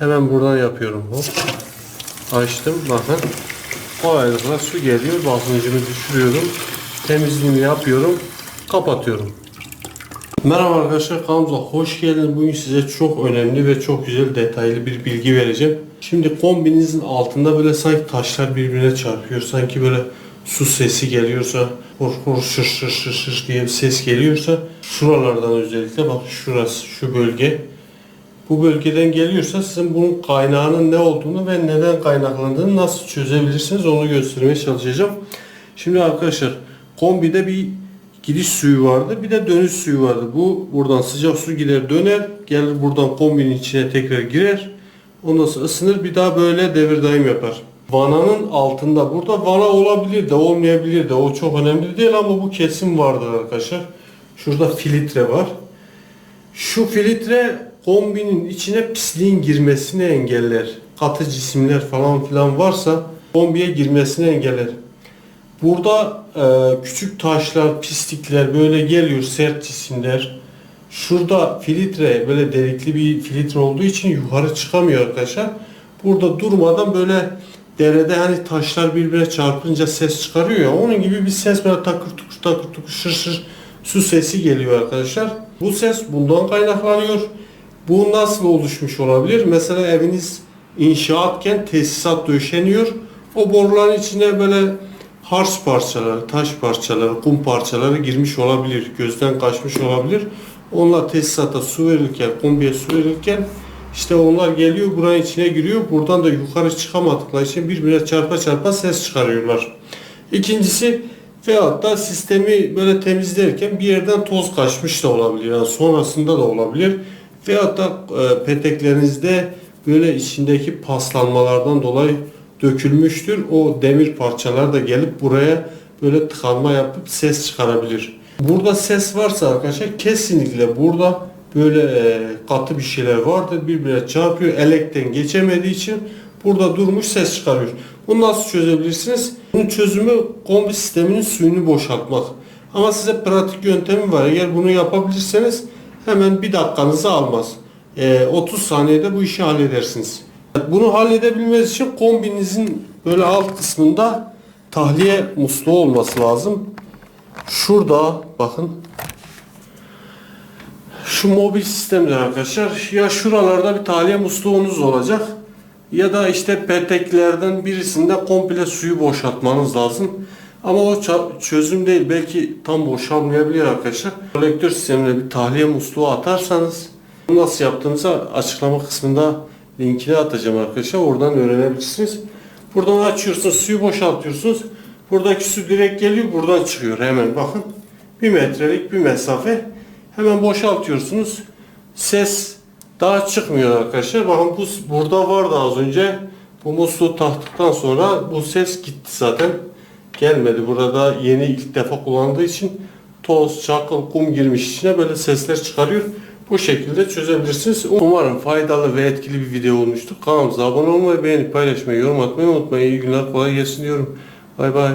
Hemen buradan yapıyorum. Hop. Açtım. Bakın. Kolaylıkla su geliyor. Basıncımı düşürüyorum. Temizliğimi yapıyorum. Kapatıyorum. Merhaba arkadaşlar kanalımıza hoş geldiniz. Bugün size çok önemli ve çok güzel detaylı bir bilgi vereceğim. Şimdi kombinizin altında böyle sanki taşlar birbirine çarpıyor. Sanki böyle su sesi geliyorsa hor hor şır şır şır şır diye bir ses geliyorsa şuralardan özellikle bak şurası şu bölge bu bölgeden geliyorsa sizin bunun kaynağının ne olduğunu ve neden kaynaklandığını nasıl çözebilirsiniz onu göstermeye çalışacağım. Şimdi arkadaşlar kombide bir gidiş suyu vardı bir de dönüş suyu vardı. Bu buradan sıcak su gider döner gelir buradan kombinin içine tekrar girer. Ondan sonra ısınır bir daha böyle devir daim yapar. Vananın altında burada vana olabilir de olmayabilir de o çok önemli değil ama bu kesin vardır arkadaşlar. Şurada filtre var. Şu filtre kombinin içine pisliğin girmesini engeller. Katı cisimler falan filan varsa kombiye girmesini engeller. Burada e, küçük taşlar, pislikler böyle geliyor, sert cisimler. Şurada filtre böyle delikli bir filtre olduğu için yukarı çıkamıyor arkadaşlar. Burada durmadan böyle derede hani taşlar birbirine çarpınca ses çıkarıyor ya onun gibi bir ses böyle takır tukur takır tukur şır şır su sesi geliyor arkadaşlar. Bu ses bundan kaynaklanıyor. Bu nasıl oluşmuş olabilir? Mesela eviniz inşaatken tesisat döşeniyor. O boruların içine böyle harç parçaları, taş parçaları, kum parçaları girmiş olabilir. Gözden kaçmış olabilir. Onlar tesisata su verirken, kombiye su verirken işte onlar geliyor buranın içine giriyor. Buradan da yukarı çıkamadıkları için birbirine çarpa çarpa ses çıkarıyorlar. İkincisi veyahut da sistemi böyle temizlerken bir yerden toz kaçmış da olabilir. Yani sonrasında da olabilir. Veyahut da e, peteklerinizde böyle içindeki paslanmalardan dolayı dökülmüştür. O demir parçalar da gelip buraya böyle tıkanma yapıp ses çıkarabilir. Burada ses varsa arkadaşlar kesinlikle burada böyle e, katı bir şeyler vardır. Birbirine çarpıyor. Elekten geçemediği için burada durmuş ses çıkarıyor. Bunu nasıl çözebilirsiniz? Bunun çözümü kombi sisteminin suyunu boşaltmak. Ama size pratik yöntemi var. Eğer bunu yapabilirseniz hemen bir dakikanızı almaz. E, 30 saniyede bu işi halledersiniz. Bunu halledebilmeniz için kombinizin böyle alt kısmında tahliye musluğu olması lazım. Şurada bakın şu mobil sistemde arkadaşlar ya şuralarda bir tahliye musluğunuz olacak ya da işte peteklerden birisinde komple suyu boşaltmanız lazım. Ama o çözüm değil. Belki tam boşalmayabilir arkadaşlar. Kolektör sistemine bir tahliye musluğu atarsanız bunu nasıl yaptığınızı açıklama kısmında linkini atacağım arkadaşlar. Oradan öğrenebilirsiniz. Buradan açıyorsunuz, suyu boşaltıyorsunuz. Buradaki su direkt geliyor, buradan çıkıyor hemen bakın. Bir metrelik bir mesafe. Hemen boşaltıyorsunuz. Ses daha çıkmıyor arkadaşlar. Bakın bu burada vardı az önce. Bu musluğu taktıktan sonra bu ses gitti zaten. Gelmedi. Burada yeni ilk defa kullandığı için toz, çakıl, kum girmiş içine böyle sesler çıkarıyor. Bu şekilde çözebilirsiniz. Umarım faydalı ve etkili bir video olmuştur. Kanalımıza abone olmayı, beğenip paylaşmayı, yorum atmayı unutmayın. İyi günler, kolay gelsin diyorum. Bay bay.